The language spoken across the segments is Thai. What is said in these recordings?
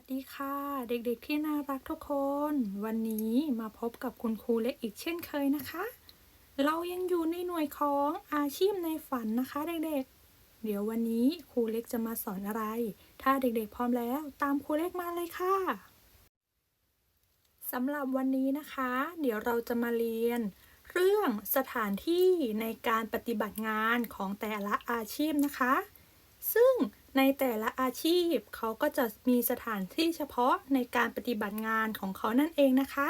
วัสดีค่ะ เด็กๆที่น่ารักทุกคน วันนี้มาพบกับคุณครูเล็กอีกเช่นเคยนะคะ เรายังอยู่ในหน่วยของอาชีพในฝันนะคะ เด็กๆ เดี๋ยววันนี้ครูเล็กจะมาสอนอะไร ถ้าเด็กๆพร้อมแล้วตามครูเล็กมาเลยค่ะสำหรับวันนี้นะคะ เดี๋ยวเราจะมาเรียน เรื่องสถานที่ในการปฏิบัติงานของแต่ละอาชีพนะคะ ซึ่ง ในแต่ละอาชีพเขาก็จะมีสถานที่เฉพาะในการปฏิบัติงานของเขานั่นเองนะคะ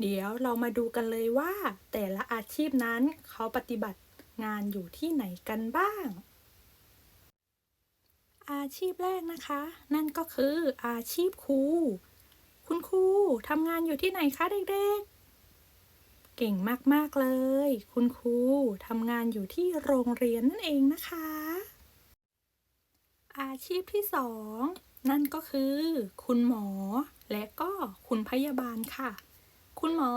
เดี๋ยวเรามาดูกันเลยว่า แต่ละอาชีพนั้นเขาปฏิบัติงานอยู่ที่ไหนกันบ้าง อาชีพแรกนะคะ นั่นก็คืออาชีพครู คุณครูทำงานอยู่ที่ไหนคะเด็กๆ เก่งมากๆเลย คุณครูทำงานอยู่ที่โรงเรียนนั่นเองนะคะ อาชีพที่สองนั่นก็คือ คุณหมอ และก็คุณพยาบาลค่ะ คุณหมอ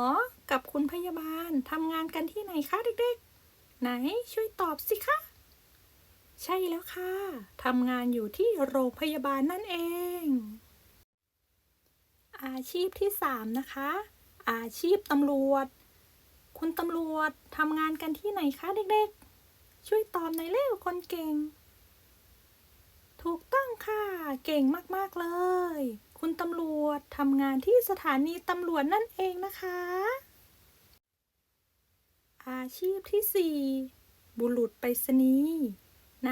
กับคุณพยาบาลทำงานกันที่ไหนคะเด็กๆ ไหนช่วยตอบสิคะใช่แล้วค่ะทำงานอยู่ที่โรงพยาบาลนั่นเอง อาชีพที่สามนะคะ อาชีพตำรวจ คุณตำรวจทำงานกันที่ไหนคะเด็กๆ ช่วยตอบหน่อยเร็วคนเก่ง ถูกต้องค่ะ เก่งมาก ๆ เลย คุณตำรวจทำงานที่สถานีตำรวจนั่นเองนะคะ อาชีพที่ 4 บุรุษไปรษณีย์ไหน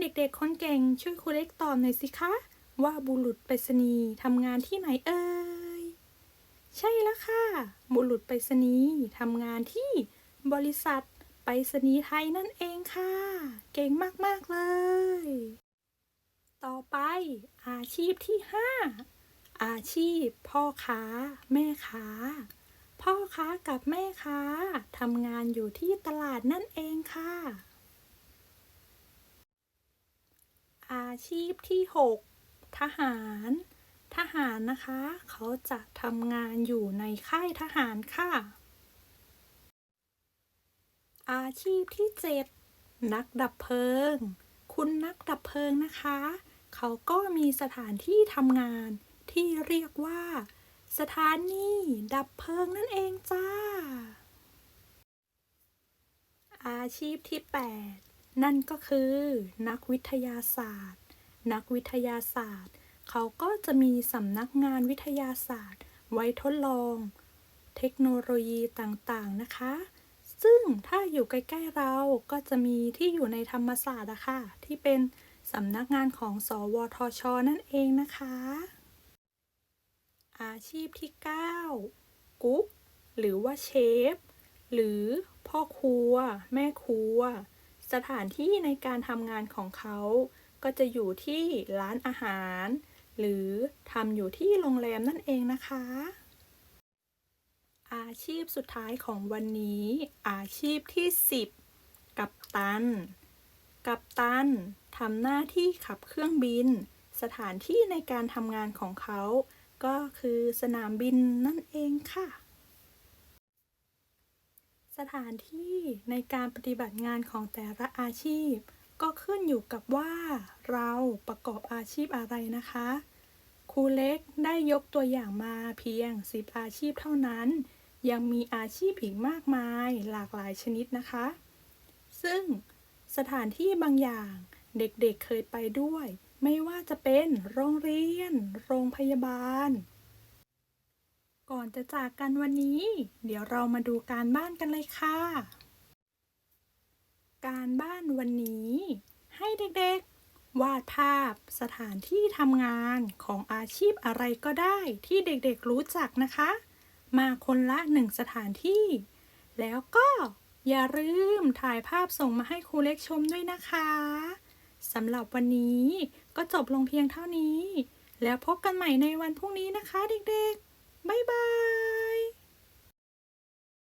เด็กๆ คนเก่งช่วยครูเล็กตอบหน่อยสิคะ ว่าบุรุษไปรษณีย์ทำงานที่ไหนเอ่ย ใช่แล้วค่ะ บุรุษไปรษณีย์ทำงานที่บริษัทไปรษณีย์ไทยนั่นเองค่ะ เก่งมาก ๆ เลย อาชีพที่ 5 อาชีพ พ่อค้า แม่ค้า พ่อค้ากับแม่ค้าทำงานอยู่ที่ตลาดนั่นเองค่ะ อาชีพที่ 6 ทหาร ทหารนะคะ เขาจะทำงานอยู่ในค่ายทหารค่ะ อาชีพที่ 7 นักดับเพลิง คุณนักดับเพลิงนะคะ เขาก็มีสถานที่ทำงานที่เรียกว่า สถานีดับเพลิงนั่นเองจ้า อาชีพที่ 8 นั่นก็คือ นักวิทยาศาสตร์ นักวิทยาศาสตร์ เขาก็จะมีสำนักงานวิทยาศาสตร์ ไว้ทดลอง เทคโนโลยีต่างๆนะคะซึ่งถ้าอยู่ใกล้ ๆ เราก็จะมีที่อยู่ในธรรมศาสตร์อะค่ะ ที่เป็น สำนักงานของ สวทช นั่นเองนะคะ อาชีพที่ 9 กุ๊ก หรือว่าเชฟ หรือพ่อครัว แม่ครัว สถานที่ในการทำงานของเขา ก็จะอยู่ที่ร้านอาหาร หรือทำอยู่ที่โรงแรมนั่นเองนะคะ อาชีพสุดท้ายของวันนี้ อาชีพที่ 10 กัปตัน กัปตัน ทำหน้าที่ขับเครื่องบิน สถานที่ในการทำงานของเขา ก็คือสนามบินนั่นเองค่ะ สถานที่ในการปฏิบัติงานของแต่ละอาชีพ ก็ขึ้นอยู่กับว่า เราประกอบอาชีพอะไรนะคะ ครูเล็กได้ยกตัวอย่างมาเพียง 10 อาชีพเท่านั้น ยังมีอาชีพอีกมากมายหลากหลายชนิดนะคะ ซึ่งสถานที่บางอย่าง เด็กๆเเคยไปด้วย ไม่ว่าจะเป็นโรงเรียน โรงพยาบาล ก่อนจะจากกันวันนี้ เดี๋ยวเรามาดูการบ้านกันเลยค่ะ การบ้านวันนี้ ให้เด็กๆ วาดภาพสถานที่ทำงานของอาชีพอะไรก็ได้ที่เด็กๆรู้จักนะคะ มาคนละหนึ่งสถานที่ แล้วก็อย่าลืมถ่ายภาพส่งมาให้ครูเล็กชมด้วยนะคะ สำหรับวันนี้ก็จบลงเพียงเท่านี้ แล้วพบกันใหม่ในวันพรุ่งนี้นะคะเด็กๆ บ๊ายบาย